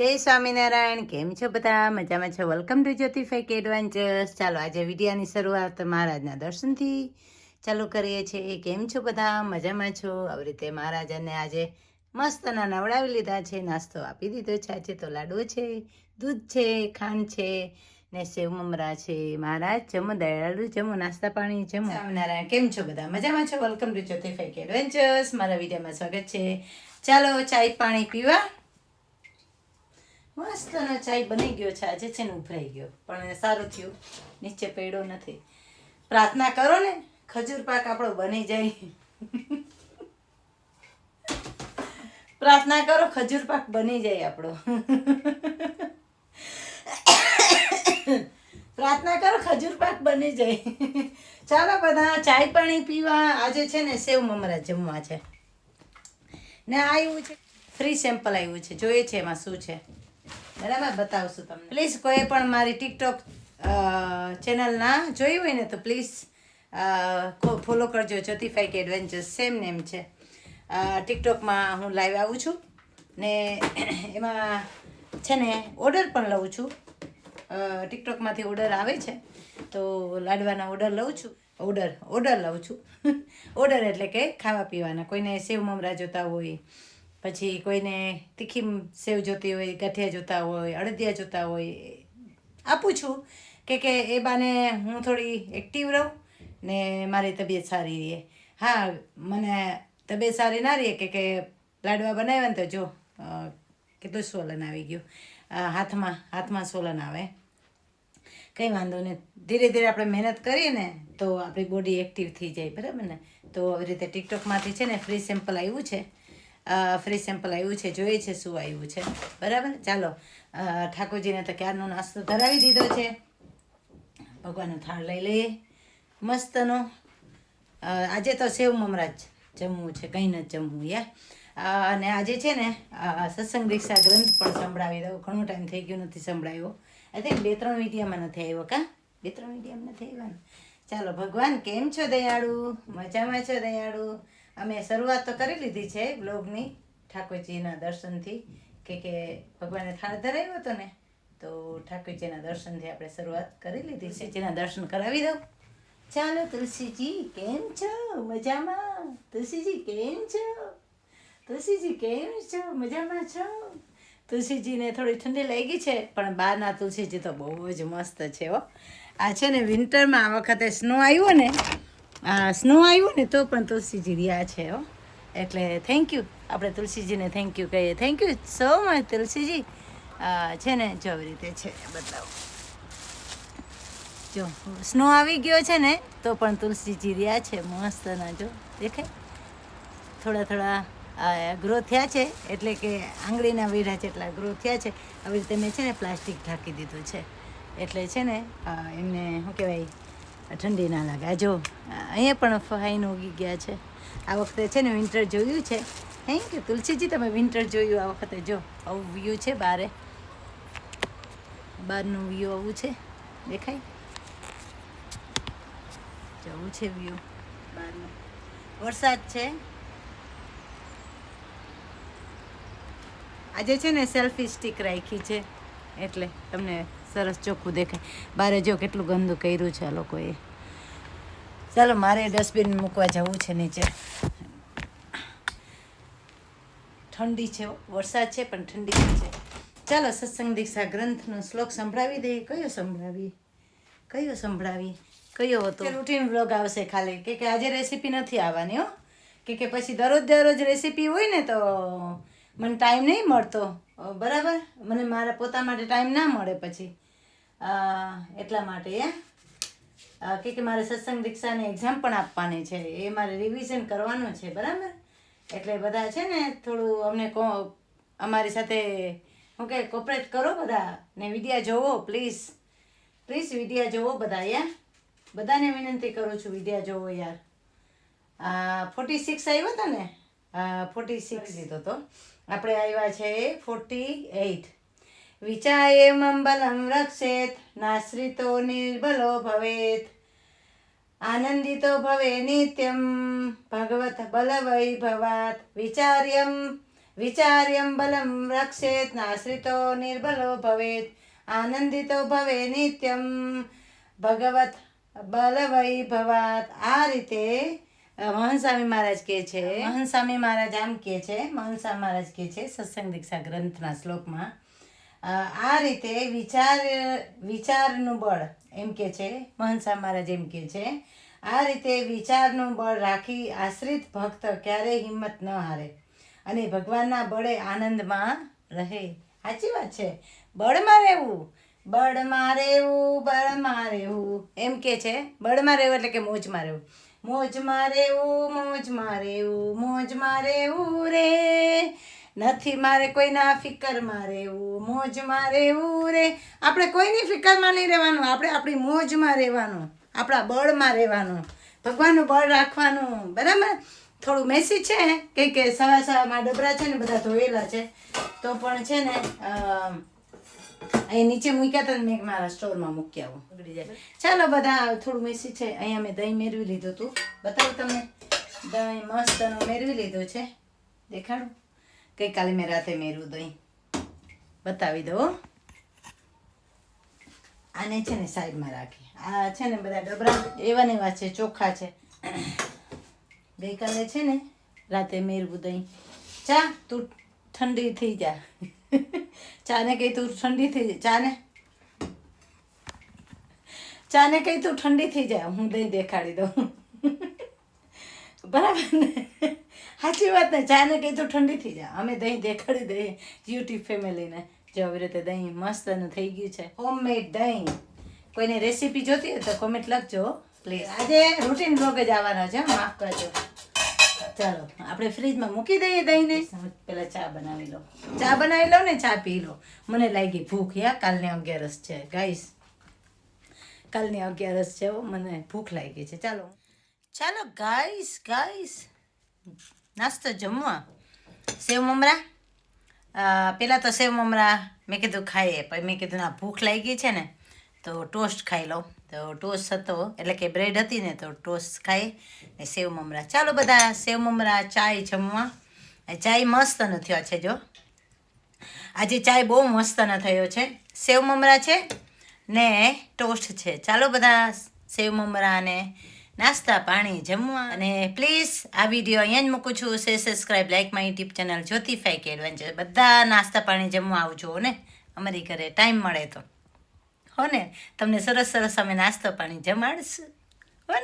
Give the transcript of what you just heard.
જય સ્વામિનારાયણ, કેમ છો બધા? મજામાં છો? વેલકમ ટુ જ્યોતિફાઈક એડવેન્ચર્સ ચાલો, આજે વિડીયાની શરૂઆત મહારાજના દર્શનથી ચાલુ કરીએ છીએ. કેમ છો બધા? મજામાં છો? આવી રીતે મહારાજાને આજે મસ્તના નવડાવી લીધા છે. નાસ્તો આપી દીધો છે. આજે તો લાડુ છે, દૂધ છે, ખાંડ છે ને સેવ મમરા છે. મહારાજ, જમો, દયાળુ, જમો, નાસ્તા પાણી, જમો. સ્વામિનારાયણ, કેમ છો બધા? મજામાં છો? વેલકમ ટુ જ્યોતિફાઈક એડવેન્ચર્સ મારા વિડીયોમાં સ્વાગત છે. ચાલો, ચાય પાણી પીવા. મસ્તનો ચાય બની ગયો છે. આજે છે ને ઉભરાઈ ગયો. પણ સારું થયું. નીચે પડ્યો નથી. પ્રાર્થના કરો ને, ખજૂર પાક આપણો બની જાય. પ્રાર્થના કરો, ખજૂર પાક બની જાય આપણો. પ્રાર્થના કરો, ખજૂર પાક બની જાય. ચાલો બધા ચાય પાણી પીવા. આજે છે ને સેવ મમરા જમવા છે. ને આવ્યું છે ફ્રી સેમ્પલ આવ્યું છે. જોઈએ છે એમાં શું છે. બરાબર બતાવશું તમને. પ્લીઝ કોઈ પણ મારી ટિકટોક ચેનલ ના જોઈ હોય ને તો પ્લીઝ ફોલો કરજો. જ્યોતિફાઈક એડવેન્ચર્સ સેમ નેમ છે. ટિકટોકમાં હું લાઈવ આવું છું ને એમાં છે ને ઓર્ડર પણ લઉં છું. ટિકટોકમાંથી ઓર્ડર આવે છે, તો લાડવાના ઓર્ડર લઉં છું. ઓર્ડર ઓર્ડર લઉં છું. ઓર્ડર એટલે કે ખાવા પીવાના કોઈને સેવ મમરા જોતા હોય પછી કોઈને તીખી સેવ જોતી હોય, ગાંઠિયા જોતા હોય, અડદિયા જોતા હોય, આપું છું કે કે એ બાને હું થોડી એક્ટિવ રહું ને મારી તબિયત સારી રહે. હા, મને તબિયત સારી ના રહે કે કે લાડવા બનાવ્યા ને તો જો કેટલું સોલન આવી ગયું. હાથમાં હાથમાં સોલન આવે. કંઈ વાંધો નહીં. ધીરે ધીરે આપણે મહેનત કરીએ ને તો આપણી બોડી એક્ટિવ થઈ જાય, બરાબર ને? તો આવી રીતે ટિકટોકમાંથી છે ને ફ્રી સેમ્પલ આવ્યું છે. ફ્રી સેમ્પલ આવ્યું છે, જોઈએ છે શું આવ્યું છે. બરાબર? ચાલો. ઠાકોરજીને તો ક્યારનો નાસ્તો ધરાવી દીધો છે. ભગવાનનો થાળ લઈ લઈએ. મસ્તનો. આજે તો સેવ મમરાજ જમવું છે, કંઈ ન જમવું યા અને આજે છે ને સત્સંગ દીક્ષા ગ્રંથ પણ સંભળાવી દઉં. ઘણો ટાઈમ થઈ ગયો નથી સંભળાવ્યો આઈ થિંક બે ત્રણ વિડીયામાં નથી આવ્યો કા? બે ત્રણ વિડીયામાં નથી આવ્યો ચાલો, ભગવાન કેમ છો દયાળુ? મજામાં છો દયાળુ? અમે શરૂઆત તો કરી લીધી છે બ્લોગની ઠાકોરજીના દર્શનથી, કે કે ભગવાને થાળ ધરાવ્યો હતો ને, તો ઠાકોરજીના દર્શનથી આપણે શરૂઆત કરી લીધી છે. જેના દર્શન કરાવી દઉં. ચાલો તુલસીજી, કેમ છો? મજામાં? તુલસીજી, કેમ છો? તુલસીજી, કેમ છો? મજામાં છો? તુલસીજીને થોડી ઠંડી લાગી છે, પણ બહારના તુલસીજી તો બહુ જ મસ્ત છે હો. આ છે ને વિન્ટરમાં આ વખતે સ્નો આવ્યો ને સ્નો આવ્યું ને તો પણ તુલસીજી રહ્યા છે, હો. એટલે થેન્ક યુ આપણે તુલસીજીને થેન્ક યુ કહીએ. Thank you so much Tulsiji. છે ને, જો આવી રીતે છે બતાવો જો સ્નો આવી ગયો છે ને, તો પણ તુલસીજી રહ્યા છે, મસ્ત ના, જો, દેખાય. થોડા થોડા ગ્રો થયા છે, એટલે કે આંગળીના વેઢા જેટલા ગ્રો થયા છે. આવી રીતે મેં છે ને, પ્લાસ્ટિક ઢાંકી દીધું છે. એટલે છે ને એમને, શું કહેવાય ઠંડી ના લાગે. જો, અહીંયા પણ ફાઈન ઉગી ગયા છે. આ વખતે છે ને વિન્ટર જોયું છે. થેન્ક યુ તુલસીજી, તમે વિન્ટર જોયું આ વખતે. જો, આવું વ્યૂ છે બારે. બહારનું વ્યૂ આવું છે. દેખાય? જવું છે વ્યૂ બહારનું વરસાદ છે. આજે છે ને સેલ્ફી સ્ટિક રાખી છે. એટલે તમને સરસ ચોખ્ખું દેખાય. બારે જો કેટલું ગંદુ કર્યું છે આ લોકોએ. ચાલો, મારે ડસ્ટબિન મૂકવા જવું છે નીચે. ઠંડી છે, વરસાદ છે, પણ ઠંડી છે. ચાલો, સત્સંગ દીક્ષા ગ્રંથનો શ્લોક સંભળાવી દઈએ. કયો સંભળાવી કયો સંભળાવી કયો હતો? રૂટીન વ્લોગ આવશે ખાલી? કે કે આજે રેસીપી નથી આવવાની, હો? કે કે પછી દરરોજ દરરોજ રેસીપી હોય ને તો મને ટાઈમ નહીં મળતો. બરાબર? મને મારા પોતા માટે ટાઈમ ના મળે પછી. એટલા માટે કે કે મારે સત્સંગ દીક્ષાની એક્ઝામ પણ આપવાની છે. એ મારે રિવિઝન કરવાનું છે, બરાબર? એટલે બધા છે ને, થોડું અમને કો, અમારી સાથે શું કે કોપરેટ કરો બધા. ને વિડીયા જોવો પ્લીઝ પ્લીઝ વિડીયા જોવો બધા, યાર. બધાને વિનંતી કરું છું વિડીયા જોવો, યાર. ફોર્ટી સિક્સ આવ્યો હતો ને? ફોર્ટી સિક્સ લીધો તો. આપણે આવ્યા છે ફોર્ટી એઇટ વિચાય મંબલમ રક્ષેત નાશ્રિતો નિર્બલો ભવેત. આનંદિતો ભવે નિત્યમ ભગવત બલવૈભવાત વિચાર્યમ વિચાર્યમ બલમ રક્ષેત નાશ્રિતો નિર્બલો ભવેત. આનંદિતો ભવે નિત્યમ ભગવત બલવૈ ભવાત. આ રીતે અ, મહનસ્વામી મહારાજ કહે છે. મહનસ્વામી મહારાજ આમ કહે છે મહનસ્વામી મહારાજ કહે છે સત્સંગ દીક્ષા ગ્રંથના શ્લોકમાં. આ રીતે વિચાર વિચારનું બળ એમ કે છે મહનસા મહારાજ એમ કે છે આ રીતે વિચારનું બળ રાખી આશ્રિત ભક્ત ક્યારેય હિંમત ન હારે અને ભગવાનના બળે આનંદમાં રહે. સાચી વાત છે. બળમાં રહેવું બળમાં રહેવું બળમાં રહેવું. એમ કે છે બળમાં રહેવું એટલે કે મોજમાં રહેવું. મોજમાં રહેવું મોજમાં રહેવું મોજમાં રહેવું રે. નથી મારે કોઈના ફિકરમાં રહેવું મોજમાં રહેવું રે. આપણે કોઈની ફિકરમાં નહીં રહેવાનું, આપણે આપણી મોજમાં રહેવાનું, આપણા બળમાં રહેવાનું. ભગવાનનું બળ રાખવાનું. બરાબર? થોડું મેસી છે કે કે સવા સવામાં ડબરા છે ને, બધા ધોયેલા છે. તો પણ છે ને અહીં નીચે મૂક્યા હતા મેં મારા સ્ટોરમાં મૂકી આવું બગડી જાય. ચાલો બધા થોડું મેસી છે અહીંયા મેં દહીં મેળવી લીધું હતું બતાવું તમને. દહીં મસ્તનો મેળવી લીધું છે. દેખાડું. ગઈકાલે મેં રાતે મેળવું દહીં. બતાવી દઉં આને છે ને સાઈડમાં રાખી. આ છે ને બધા ડબરા એવા ને એવા છે ચોખ્ખા છે. ગઈકાલે છે ને રાતે મેળવું દહીં. ચા તું ઠંડી થઈ જા. ચાને કહી તું ઠંડી થઈ જાય. ચાને? ચાને કહી તું ઠંડી થઈ જાય. હું દહીં દેખાડી દઉં. બરાબર ને? સાચી વાત ને? ચાને કહી તું ઠંડી થઈ જાય. અમે દહીં દેખાડી દઈએ યુટ્યુબ ફેમિલીને. જો આવી રીતે દહીં મસ્તનું થઈ ગયું છે. હોમમેડ દહીં. કોઈને રેસીપી જોતી હોય તો કોમેન્ટ લખજો પ્લીઝ આજે રૂટીન બ્લોગ જ આવવાનો છે. માફ કરજો. ચાલો, આપણે ફ્રીજમાં મૂકી દઈએ દહીંને. પેલા ચા બનાવી લો. ચા બનાવી લો ને ચા પી લો. મને લાગી ભૂખ યા કાલની અગિયારસ છે. ગાઈસ કાલની અગિયારસ છે મને ભૂખ લાગી છે. ચાલો. ચાલો ગાઈસ ગાઈસ નાસ્તો જમવા. સેવ મમરા? પહેલાં તો સેવ મમરા. મેં કીધું ખાઈએ પછી મેં કીધું, ના, ભૂખ લાગી છે ને. તો ટોસ્ટ ખાઈ લઉં. તો ટોસ્ટ હતો, એટલે કે બ્રેડ હતી ને તો ટોસ્ટ ખાઈ ને સેવ મમરા. ચાલો બધા સેવ મમરા, ચાય જમવા. ચાય મસ્ત ન થયો છે જો. આજે ચાય બહુ મસ્ત ન થયો છે. સેવ મમરા છે ને ટોસ્ટ છે. ચાલો બધા સેવ મમરા ને નાસ્તા પાણી જમવા. અને પ્લીઝ આ વીડિયો અહીંયા જ મૂકું છું. સે subscribe like my YouTube channel જ્યોતિફાઈ કે એડવેન્ચર બધા નાસ્તા પાણી જમવા આવજો ને. અમારી ઘરે ટાઈમ મળે તો. હો તમને સરસ સરસ અમે નાસ્તો પાણી જમાડશું. હો